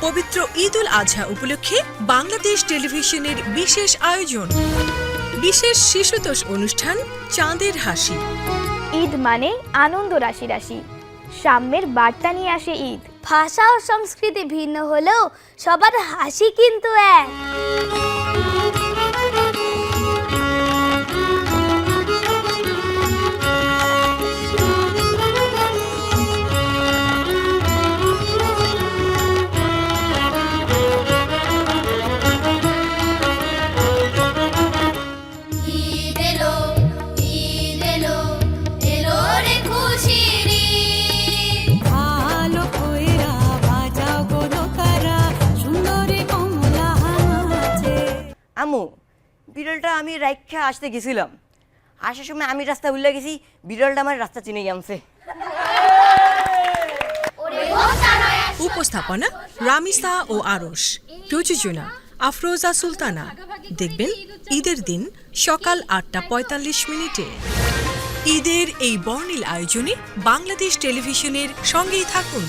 পবিত্র ঈদ উল আজহা উপলক্ষে বাংলাদেশ টেলিভিশনের বিশেষ আয়োজন। বিশেষ শিশুতোষ অনুষ্ঠান, চাঁদের হাসি। ঈদ মানে আনন্দ রাশি রাশি। সাম্যের বার্তা নিয়ে আসে ঈদ। ভাষা ও সংস্কৃতি ভিন্ন হলেও সবার হাসি কিন্তু এক। আমু বিড়ালটা আমি রাইখা আসতে গেছিলাম। আসার সময় আমি রাস্তা ভুলে গেছি বিড়ালটা আমার রাস্তা চিনে গেছে। উপস্থাপনা রামিসা ও আরশ প্রযোজনা আফরোজা সুলতানা। দেখবেন ঈদের দিন সকাল আটটা পঁয়তাল্লিশ মিনিটে। ঈদের এই বর্ণিল আয়োজনে বাংলাদেশ টেলিভিশনের সঙ্গেই থাকুন।